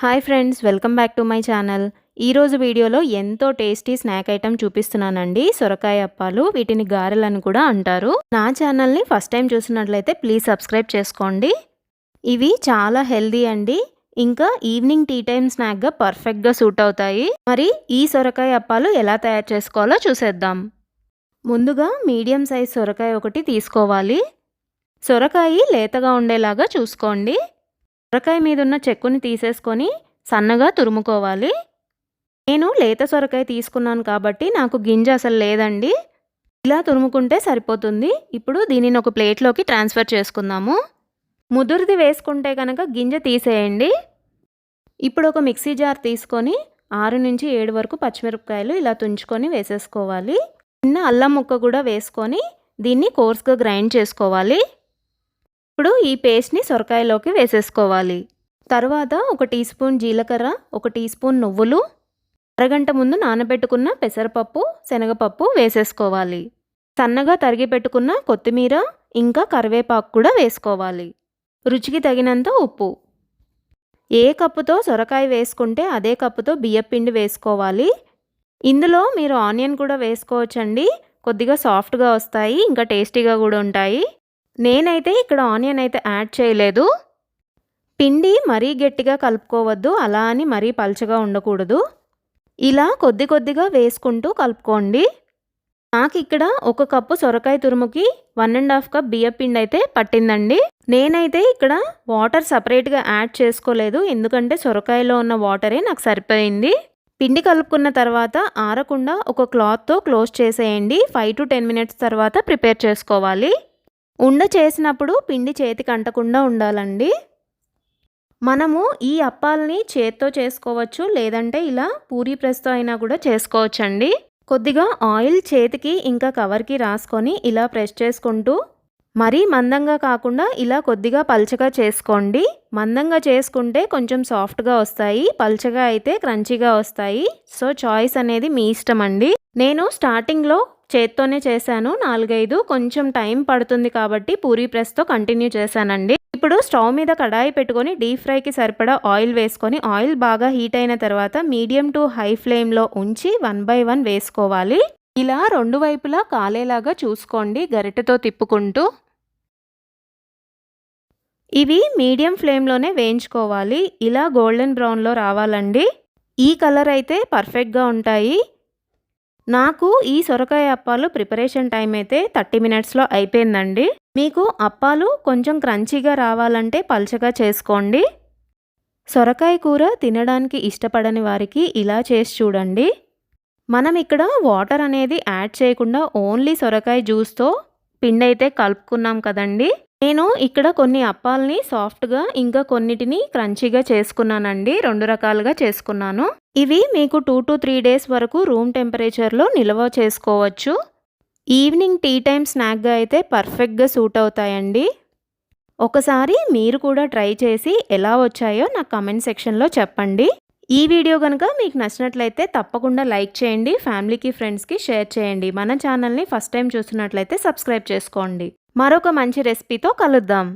Hi friends welcome back to my channel. ఈరోజు వీడియోలో ఎంతో టేస్టీ స్నాక్ ఐటమ్ చూపిస్తున్నానండి. సొరకాయ అప్పాలు వీటిని గారెలని కూడా అంటారు. నా ఛానల్ని ఫస్ట్ టైం చూసినట్లయితే ప్లీజ్ సబ్స్క్రైబ్ చేసుకోండి. ఇవి చాలా హెల్దీ అండి. ఇంకా ఈవినింగ్ టీ టైం స్నాక్గా పర్ఫెక్ట్గా సూట్ అవుతాయి. మరి ఈ సొరకాయ అప్పాలు ఎలా తయారు చేసుకోవాలో చూసేద్దాం. ముందుగా మీడియం సైజ్ సొరకాయ ఒకటి తీసుకోవాలి. సొరకాయ లేతగా ఉండేలాగా చూసుకోండి. సొరకాయ మీద ఉన్న చెక్కుని తీసేసుకొని సన్నగా తురుముకోవాలి. నేను లేత సొరకాయ తీసుకున్నాను కాబట్టి నాకు గింజ అసలు లేదండి. ఇలా తురుముకుంటే సరిపోతుంది. ఇప్పుడు దీనిని ఒక ప్లేట్లోకి ట్రాన్స్ఫర్ చేసుకుందాము. ముదురుది వేసుకుంటే కనుక గింజ తీసేయండి. ఇప్పుడు ఒక మిక్సీ జార్ తీసుకొని ఆరు నుంచి ఏడు వరకు పచ్చిమిరపకాయలు ఇలా తుంచుకొని వేసేసుకోవాలి. చిన్న అల్లం ముక్క కూడా వేసుకొని దీన్ని కోర్స్గా గ్రైండ్ చేసుకోవాలి. ఇప్పుడు ఈ పేస్ట్ని సొరకాయలోకి వేసేసుకోవాలి. తర్వాత ఒక టీ స్పూన్ జీలకర్ర ఒక టీ స్పూన్ నువ్వులు అరగంట ముందు నానబెట్టుకున్న పెసరపప్పు శనగపప్పు వేసేసుకోవాలి. సన్నగా తరిగి పెట్టుకున్న కొత్తిమీర ఇంకా కరివేపాకు కూడా వేసుకోవాలి. రుచికి తగినంత ఉప్పు. ఏ కప్పుతో సొరకాయ వేసుకుంటే అదే కప్పుతో బియ్యపిండి వేసుకోవాలి. ఇందులో మీరు ఆనియన్ కూడా వేసుకోవచ్చండి. కొద్దిగా సాఫ్ట్గా వస్తాయి ఇంకా టేస్టీగా కూడా ఉంటాయి. నేనైతే ఇక్కడ ఆనియన్ అయితే యాడ్ చేయలేదు. పిండి మరీ గట్టిగా కలుపుకోవద్దు అలా అని మరీ పల్చగా ఉండకూడదు. ఇలా కొద్ది కొద్దిగా వేసుకుంటూ కలుపుకోండి. నాకు ఇక్కడ ఒక కప్పు సొరకాయ తురుముకి వన్ అండ్ హాఫ్ కప్ బియ్య పిండి అయితే పట్టిందండి. నేనైతే ఇక్కడ వాటర్ సపరేట్గా యాడ్ చేసుకోలేదు ఎందుకంటే సొరకాయలో ఉన్న వాటరే నాకు సరిపోయింది. పిండి కలుపుకున్న తర్వాత ఆరకుండా ఒక క్లాత్తో క్లోజ్ చేసేయండి. ఫైవ్ టు టెన్ మినిట్స్ తర్వాత ప్రిపేర్ చేసుకోవాలి. ఉండ చేసినప్పుడు పిండి చేతికి అంటకుండా ఉండాలండి. మనము ఈ అప్పాలని చేత్తో చేసుకోవచ్చు లేదంటే ఇలా పూరీ ప్రెస్తో అయినా కూడా చేసుకోవచ్చండి. కొద్దిగా ఆయిల్ చేతికి ఇంకా కవర్కి రాసుకొని ఇలా ప్రెస్ చేసుకుంటూ మరీ మందంగా కాకుండా ఇలా కొద్దిగా పల్చగా చేసుకోండి. మందంగా చేసుకుంటే కొంచెం సాఫ్ట్గా వస్తాయి. పల్చగా అయితే క్రంచీగా వస్తాయి. సో చాయిస్ అనేది మీ ఇష్టం అండి నేను స్టార్టింగ్లో చేత్తోనే చేశాను. నాలుగైదు కొంచెం టైం పడుతుంది కాబట్టి పూరీ ప్రెస్తో కంటిన్యూ చేశానండి. ఇప్పుడు స్టవ్ మీద కడాయి పెట్టుకొని డీప్ ఫ్రైకి సరిపడా ఆయిల్ వేసుకొని ఆయిల్ బాగా హీట్ అయిన తర్వాత మీడియం టు హై ఫ్లేమ్లో ఉంచి వన్ బై వన్ వేసుకోవాలి. ఇలా రెండు వైపులా కాలేలాగా చూసుకోండి గరిటెతో తిప్పుకుంటూ. ఇవి మీడియం ఫ్లేమ్లోనే వేయించుకోవాలి. ఇలా గోల్డెన్ బ్రౌన్లో రావాలండి. ఈ కలర్ అయితే పర్ఫెక్ట్గా ఉంటాయి. నాకు ఈ సొరకాయ అప్పాలు ప్రిపరేషన్ టైం అయితే థర్టీ మినిట్స్లో అయిపోయిందండి. మీకు అప్పాలు కొంచెం క్రంచీగా రావాలంటే పల్చగా చేసుకోండి. సొరకాయ కూర తినడానికి ఇష్టపడని వారికి ఇలా చేసి చూడండి. మనం ఇక్కడ వాటర్ అనేది యాడ్ చేయకుండా ఓన్లీ సొరకాయ జ్యూస్తో పిండి అయితే కలుపుకున్నాం కదండీ. నేను ఇక్కడ కొన్ని అప్పాలని సాఫ్ట్గా ఇంకా కొన్నిటిని క్రంచీగా చేసుకున్నానండి. రెండు రకాలుగా చేసుకున్నాను. ఇవి మీకు టూ టు త్రీ డేస్ వరకు రూమ్ టెంపరేచర్లో నిల్వ చేసుకోవచ్చు. ఈవినింగ్ టీ టైం స్నాక్గా అయితే పర్ఫెక్ట్గా సూట్ అవుతాయండి. ఒకసారి మీరు కూడా ట్రై చేసి ఎలా వచ్చాయో నాకు కమెంట్ సెక్షన్లో చెప్పండి. ఈ వీడియో కనుక మీకు నచ్చినట్లయితే తప్పకుండా లైక్ చేయండి. ఫ్యామిలీకి ఫ్రెండ్స్కి షేర్ చేయండి. మన ఛానల్ని ఫస్ట్ టైం చూస్తున్నట్లయితే సబ్స్క్రైబ్ చేసుకోండి. మరొక మంచి రెసిపీతో కలుద్దాం.